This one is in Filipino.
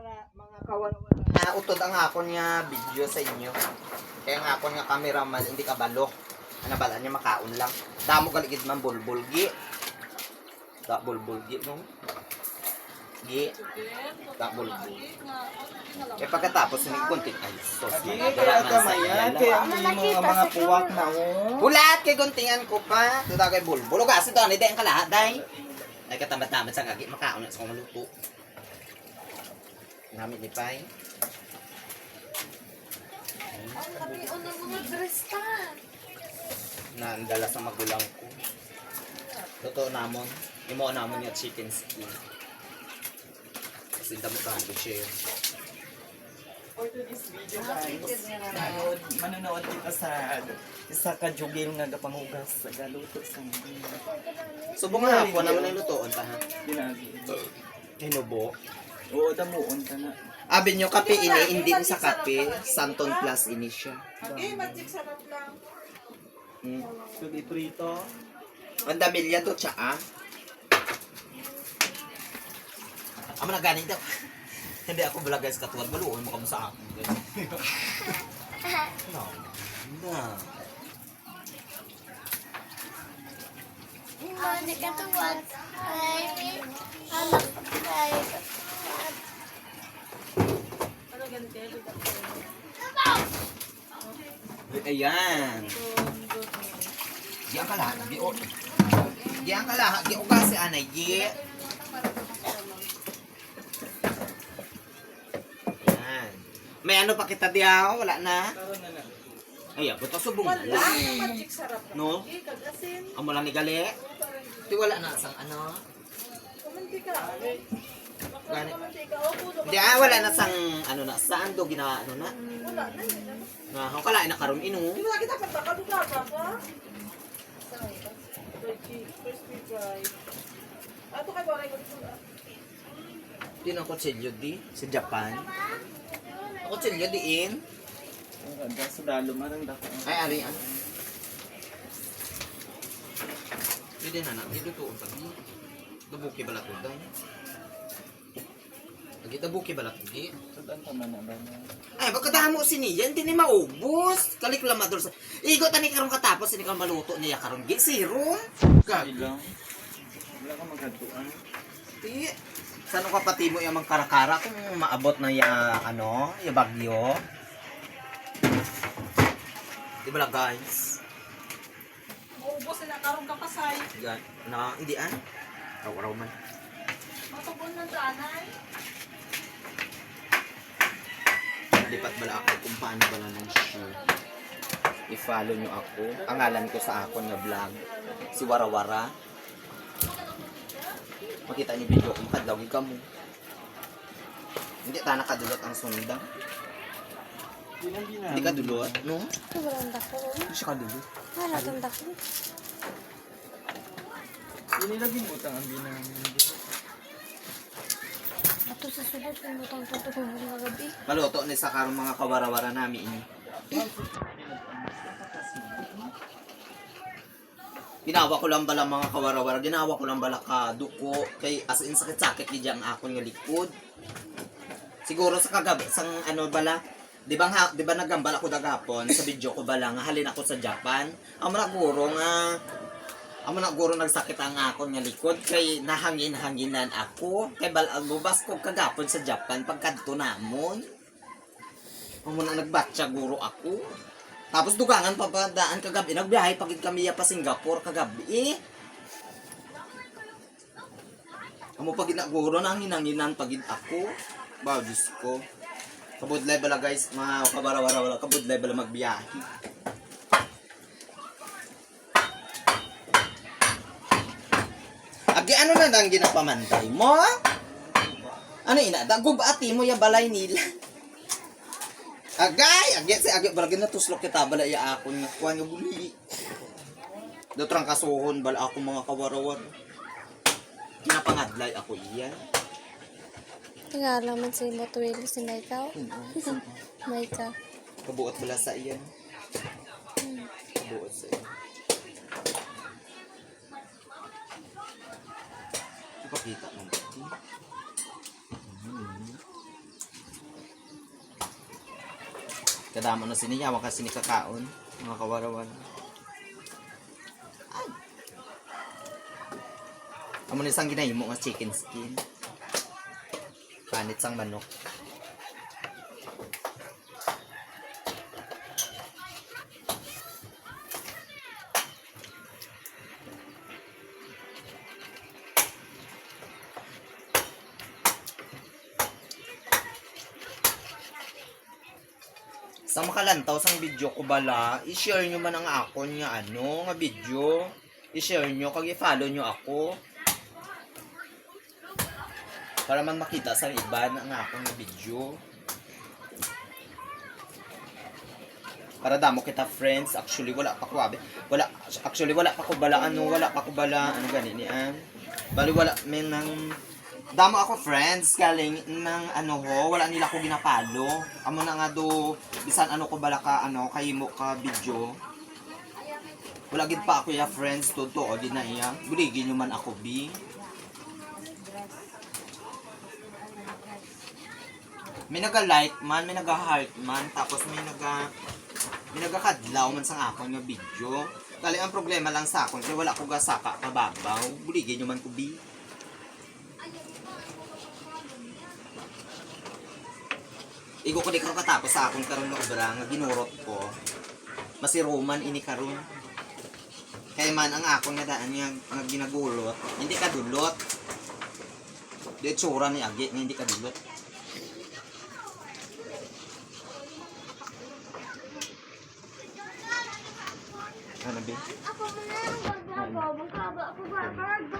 kala, mga kawan-wan. Ah, utod ang akon nga video sa inyo. Kaya nga akon nga cameraman, hindi ka balo. Ano bala niya makaon lang. Damo galigid man bulbulgi. Da bulbulgi no. Gi. Da bulbulgi. Eh pagkatapos ni konti ay sos. Kaya kamayan, kaya ang mga mga puwak na oh. Bulat kay guntingan ko pa. Tuda kay bulbul. Ug asin to ani day ang kalahat day. Ay katamad-tamad sa gagi makaon na sa kong maluto. Namit ni Pai. Ang labion ng mga dresta. na ang dala sa magulang ko. Totoo namon. Imo namon yung chicken skin. Kasi damo ka ko share. For today's video guys, manood, manonood kita sa isa ka jugil nga gapangugas sa galuto sa mga Subong nga ako naman ang lutoon ta ha. ginagi. Hinubo. Oo, damuon ka na. Abi nyo kape ini, hindi sa kape. Santon plus ini siya. Okay, magic sarap lang. Hmm. So, di prito. Ang damilya to siya ah. Amo na ganito. Hindi ako vlog guys katuwad maluon mo kamo sa akin no. Na. Hindi ka tuwag. Ay, anak ay. Ayan. Diyan ka lahat. Di o. Diyan ka lahat. Di o kasi anay. Di. Ayan. May ano pa kita diyaw? Wala na? Karon na na. Ay, ako to subong na lang. No? Amo lang ni gali. Di wala na sang ano. Kumantika. Gani. Kumantika. O, puno. Di ah, wala na sang ano na. Saan do gina ano na? Wala na yun. Nga, ako kalain na karon ino. Ba kita pagkakaluga ka pa? Crispy crispy fry. Ato kay Boray ko dito. Di na kutsilyo di. Sa Japan. Kutsilyo di in. Ang ganda sa dalo marang dako. Ay, ari ano. Hindi na na. Hindi to pagi. Dabuki bala to dai. Lagi dabuki bala to di. Sudan pa man na ba na. Ay, pagkadamo si niya, hindi ni maubos. Kalik lang madol sa... Igo tani karong katapos, hindi ka maluto niya karon Gi, zero. Kagi lang. Wala ka maghaduan. Di. Saan ka pati mo yung mga karakara kung maabot na ya ano, ya bagyo? Di ba lang guys? Maubos na karong kapasay. Yan. Na, hindi ah. Raw-raw man. Matubon ng danay. Lipat bala ako kung paano bala ng share. I-follow nyo ako. Pangalan ko sa ako nga vlog. Si Warawara. Makita niyo video ko, makadlawin ka mo. Hindi ta nakadulot ang ginamit. Hindi ka dulot, no? Walang dako. Hindi siya kadulot. Wala kang dako. Inilagin mo tang ang binamin. Sa sulod, kumutang to kung mga gabi. Maluto ni sa karong mga kawarawara namin ini. Ginawa ko lang bala mga kawarawara, ginawa ko lang bala ka duko kay as in sakit-sakit di ang akon nga likod. Siguro sa kagabi sang ano bala, di ba nga, di ba nagambal ako dagapon sa video ko bala nga halin ako sa Japan. Amo na guro nga Amo na guro nagsakit ang akon nga likod kay nahangin-hanginan ako kay bal lubas ko kagapon sa Japan pagkadto namon. Amo na nagbatcha guro ako. Tapos dugangan pa pa daan kagabi nagbiyahe pagid kami pa Singapore kagabi. Amo pagid na guro nang hinanginan pagid ako. Ba Diyos ko. Kabudlay bala guys, mga kabarawara wala kabudlay bala magbiyahe. Agi ano na nang ginapamanday mo? Ano ina? Dagog ati mo ya balay nila. Agay, agi si agi balagi na tuslok kita bala ya ako nga kuan nga buli. Dotrang kasuhon bala ako mga kawarawar. Ginapangadlay ako iya. Tingala man si Motuel si Maika. Maika. Kabuot bala sa iya. Kabuot sa iya. Kita mo ba? Kadama na siniyawan kasi ni kakaon, mga kawarawan. Amo ni sang ginahimo nga chicken skin. Panit sang manok. Sa makalantaw sang video ko bala, i-share nyo man ang akon nga ano, nga video. I-share nyo, kag i-follow nyo ako. Para man makita sa iba na nga akong nga video. Para damo kita friends, actually wala pa ko abi. Wala actually wala pa ko bala ano, wala pa ko bala ano gani ni an. Bali wala men nang damo ako friends galing ng ano ho, wala nila ko ginapalo. Amo na nga do bisan ano ko bala ka ano kahimo ka video. Wala gid pa ako ya friends totoo di na iya. Buligin nyo man ako bi. May naga-like man, may naga-heart man, tapos may naga may nagakadlaw man sa akon nga video. Kali ang problema lang sa akon kay wala ko gasaka kababaw. Buligin nyo man ko bi. Igo ko katapos sa akong karon nga obra nga ginurot ko. Masiruman ini karon. Kaya man ang akong nga daan nga, nga ginagulot, hindi ka dulot. Di tsura ni Agi nga hindi ka dulot. Ano ba? Ako muna ang gagawin. Magkaba ako ba?